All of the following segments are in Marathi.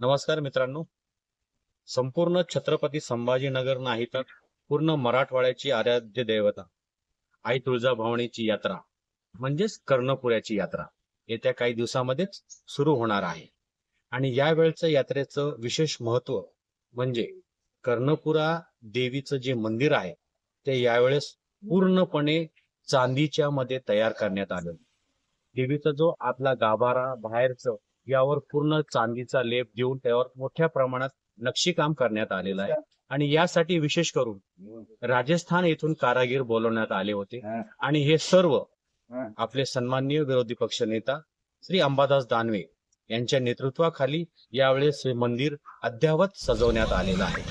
नमस्कार मित्रांनो. संपूर्ण छत्रपती संभाजीनगर नाही तर पूर्ण मराठवाड्याची आराध्य देवता आई तुळजाभवानीची यात्रा म्हणजेच कर्णपुऱ्याची यात्रा येत्या काही दिवसामध्येच सुरू होणार आहे. आणि या वेळचं यात्रेचं विशेष महत्त्व म्हणजे कर्णपुरा देवीचं जे मंदिर आहे ते यावेळेस पूर्णपणे चांदीच्या मध्ये तयार करण्यात आलं. देवीचा जो आपला गाभारा बाहेरचं यावर पूर्ण चांदीचा लेप देऊन त्यावर मोठ्या प्रमाणात नक्षीकाम करण्यात आलेलं आहे. आणि यासाठी विशेष करून राजस्थान येथून कारागीर बोलवण्यात आले होते. आणि हे सर्व आपले सन्माननीय विरोधी पक्ष नेता श्री अंबादास दानवे यांच्या नेतृत्वाखाली यावेळेस हे मंदिर अद्यावत सजवण्यात आलेलं आहे.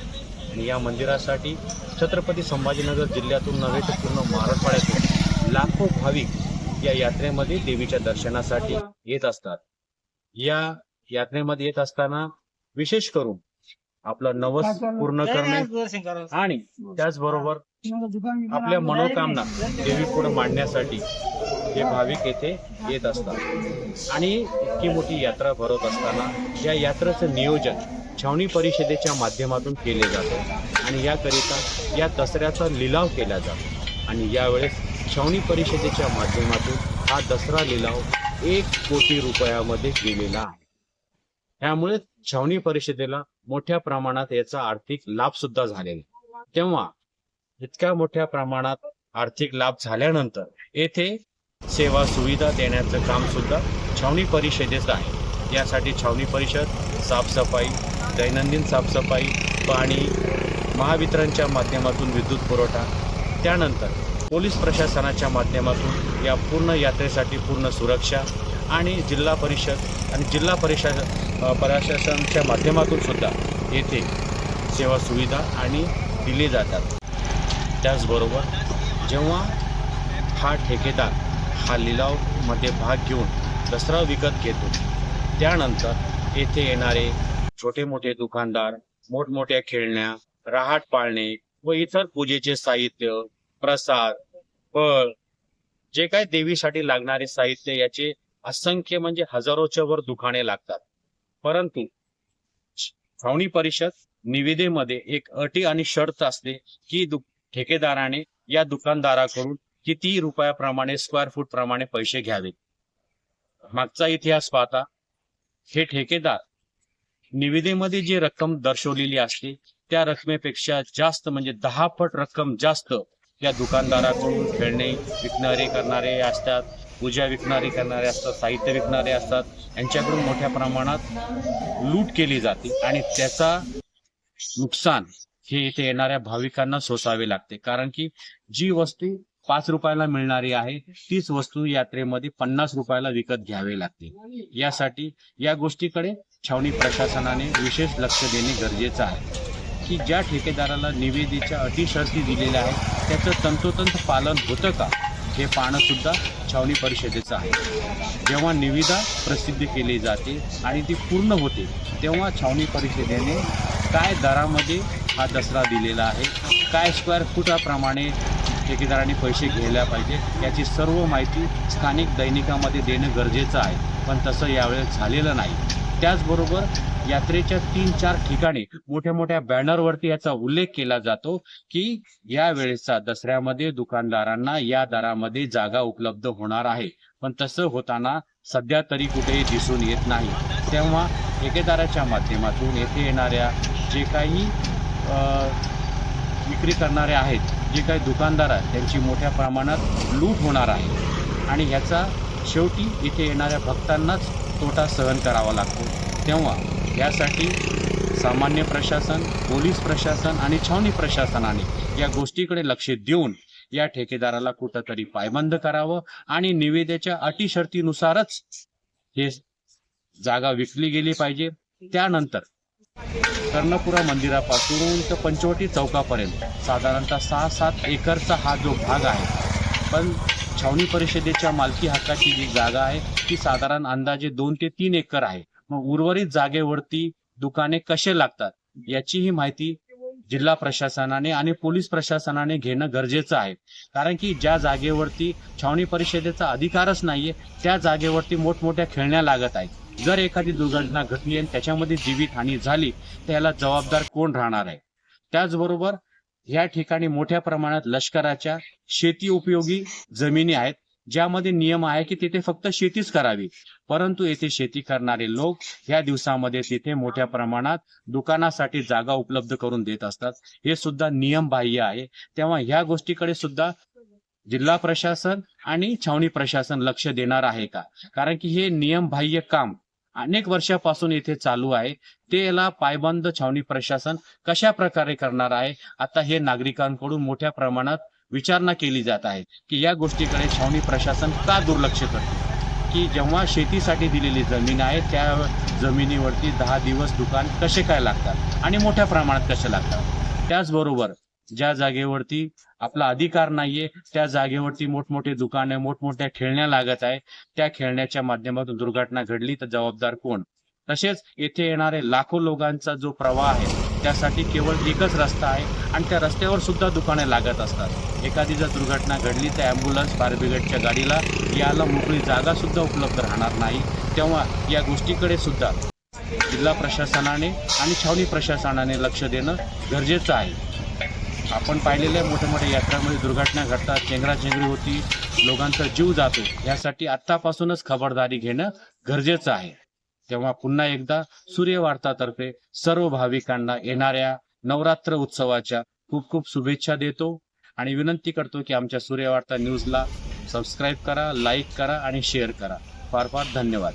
आणि या मंदिरासाठी छत्रपती संभाजीनगर जिल्ह्यातून नव्हे तर पूर्ण मराठवाड्यातून लाखो भाविक या यात्रेमध्ये देवीच्या दर्शनासाठी येत असतात. या यात्रेमध्ये येत असताना विशेष करून आपलं नवस पूर्ण करणे आणि त्याचबरोबर आपल्या मनोकामना देवी पुढे मांडण्यासाठी हे भाविक येथे येत असतात. आणि इतकी मोठी यात्रा भरवत असताना या यात्रेचं नियोजन छावणी परिषदेच्या माध्यमातून केले जाते. आणि याकरिता या दसऱ्याचा लिलाव केला जातो. आणि यावेळेस छावणी परिषदेच्या माध्यमातून हा दसरा लिलाव एक कोटी रुपयामध्ये गेलेला आहे. त्यामुळे छावणी परिषदेला मोठ्या प्रमाणात याचा आर्थिक लाभ सुद्धा झालेला तेव्हा इतक्या मोठ्या प्रमाणात आर्थिक लाभ झाल्यानंतर येथे सेवा सुविधा देण्याचं काम सुद्धा छावणी परिषदेचं आहे. यासाठी छावणी परिषद साफसफाई दैनंदिन साफसफाई पाणी महावितरणच्या माध्यमातून विद्युत पुरवठा त्यानंतर पोलीस प्रशासनाच्या माध्यमातून या पूर्ण यात्रेसाठी पूर्ण सुरक्षा आणि जिल्हा परिषद आणि जिल्हा परिषद प्रशासनाच्या माध्यमातून सुद्धा येथे सेवा सुविधा आणि दिली जातात. त्याचबरोबर जेव्हा हा ठेकेदार हा लिलावमध्ये भाग घेऊन दसरा विकत घेतो त्यानंतर येथे येणारे छोटे मोठे दुकानदार मोठमोठ्या खेळण्या रहाट पाळणे व इतर पूजेचे साहित्य प्रसाद फळ जे काय देवीसाठी लागणारे साहित्य याचे असंख्य म्हणजे हजारोच्या वर दुकाने लागतात. परंतु छावणी परिषद निविदेमध्ये एक अटी आणि शर्त असते की दु- ठेकेदाराने या दुकानदाराकडून किती रुपयाप्रमाणे स्क्वेअर फूट प्रमाणे पैसे घ्यावेत मागचा इतिहास पाहता हे ठेकेदार निविदेमध्ये जी रक्कम दर्शवलेली असते त्या रकमेपेक्षा जास्त म्हणजे दहा पट रक्कम जास्त या दुकानदाराकडून खेळणे विकणारे करणारे असतात पूजा विकणारे करणारे असतात साहित्य विकणारे असतात यांच्याकडून मोठ्या प्रमाणात लूट केली जाते आणि त्याचा नुकसान हे इथे येणाऱ्या भाविकांना सोसावे लागते. कारण की जी वस्तू पाच रुपयाला मिळणारी आहे तीच वस्तू यात्रेमध्ये पन्नास रुपयाला विकत घ्यावी लागते. यासाठी या गोष्टीकडे छावणी प्रशासनाने विशेष लक्ष देणे गरजेचं आहे. की ज्या ठेकेदाराला निवेदेच्या अटी शर्ती दिलेल्या आहेत त्याचं तंतोतंत पालन होतं का? हे पाहणंसुद्धा छावणी परिषदेचं आहे. जेव्हा निविदा प्रसिद्ध केली जाते आणि ती पूर्ण होते तेव्हा छावणी परिषदेने काय दरामध्ये हा दसरा दिलेला आहे काय स्क्वेअर फुटाप्रमाणे ठेकेदारांनी पैसे घ्यायला पाहिजे याची सर्व माहिती स्थानिक दैनिकामध्ये देणं गरजेचं आहे. पण तसं यावेळेस झालेलं नाही. त्याचबरोबर यात्रेच्या तीन चार ठिकाणी मोठ्या मोठ्या बॅनरवरती याचा उल्लेख केला जातो की या वेळेचा दसऱ्यामध्ये दुकानदारांना या दरामध्ये जागा उपलब्ध होणार आहे. पण तसं होताना सध्या तरी कुठेही दिसून येत नाही. तेव्हा ठेकेदाराच्या माध्यमातून येथे येणाऱ्या जे काही विक्री करणारे आहेत जे काही दुकानदार आहेत त्यांची मोठ्या प्रमाणात लूट होणार आहे. आणि ह्याचा शेवटी इथे येणाऱ्या भक्तांनाच तोटा सहन करावा लागतो. तेव्हा यासाठी सामान्य प्रशासन पोलीस प्रशासन आणि छावणी प्रशासनाने या गोष्टीकडे लक्ष देऊन या ठेकेदाराला कुठंतरी पायबंद करावं आणि निवेदेच्या अटी शर्तीनुसारच हे जागा विकली गेली पाहिजे. त्यानंतर कर्णपुरा मंदिरापासून तर पंचवटी चौकापर्यंत साधारणतः सहा सात एकरचा हा जो भाग आहे पण छावणी परिषदेच्या मालकी हक्काची जी जागा आहे ती साधारण अंदाजे दोन ते तीन एकर आहे. मग उर्वरित जागेवरती दुकाने कसे लागतात याची ही माहिती जिल्हा प्रशासनाने आणि पोलीस प्रशासनाने घेणं गरजेचं आहे. कारण की ज्या जागेवरती छावणी परिषदेचा अधिकारच नाहीये त्या जागेवरती मोठमोठ्या खेळण्या लागत आहेत. जर एखादी दुर्घटना घडली आणि त्याच्यामध्ये जीवितहानी झाली तर याला जबाबदार कोण राहणार आहे? त्याचबरोबर या ठिकाणी मोठ्या प्रमाणात लष्कराच्या शेती उपयोगी जमिनी आहेत ज्यामध्ये नियम आहे की तिथे फक्त शेतीच करावी. परंतु येथे शेती करणारे लोक या दिवसामध्ये तिथे मोठ्या प्रमाणात दुकानासाठी जागा उपलब्ध करून देत असतात. हे सुद्धा नियम बाह्य आहे. तेव्हा ह्या गोष्टीकडे सुद्धा जिल्हा प्रशासन आणि छावणी प्रशासन लक्ष देणार आहे का? कारण की हे नियम बाह्य काम अनेक वर्षापासून येथे चालू आहे. ते याला पायबंद छावणी प्रशासन कशा प्रकारे करणार आहे? आता हे नागरिकांकडून मोठ्या प्रमाणात विचारणा केली जात आहे की या गोष्टीकडे छावणी प्रशासन का दुर्लक्ष करते? की जेव्हा शेतीसाठी दिलेली जमीन आहे त्या जमिनीवरती दहा दिवस दुकान कसे काय लागतात? आणि मोठ्या प्रमाणात कसे लागतात? त्याचबरोबर ज्या जागेवरती आपला अधिकार नाहीये. त्या जागेवरती मोठमोठे दुकाने मोठमोठ्या खेळण्या लागत आहे. त्या खेळण्याच्या माध्यमातून दुर्घटना घडली तर जबाबदार कोण? तसेच येथे येणारे लाखो लोकांचा जो प्रवाह आहे त्यासाठी केवळ एकच रस्ता आहे आणि त्या रस्त्यावर सुद्धा दुकाने लागत असतात. एखादी जर दुर्घटना घडली तर ॲम्ब्युलन्स फायर ब्रिगेडच्या गाडीला याला मोकळी जागा सुद्धा उपलब्ध राहणार नाही. तेव्हा या गोष्टीकडे सुद्धा जिल्हा प्रशासनाने आणि छावणी प्रशासनाने लक्ष देणं गरजेचं आहे. आपण पाहिलेल्या मोठ्या मोठ्या यात्रामध्ये दुर्घटना घडतात चेंगराचेंगरी होती लोकांचा जीव जातो. यासाठी आत्तापासूनच खबरदारी घेणं गरजेचं आहे. तेव्हा पुन्हा एकदा सूर्यवार्तातर्फे सर्व भाविकांना येणाऱ्या नवरात्र उत्सवाच्या खूप खूप शुभेच्छा देतो आणि विनंती करतो की आमच्या सूर्यवार्ता न्यूजला सबस्क्राईब करा लाईक करा आणि शेअर करा. फार फार धन्यवाद.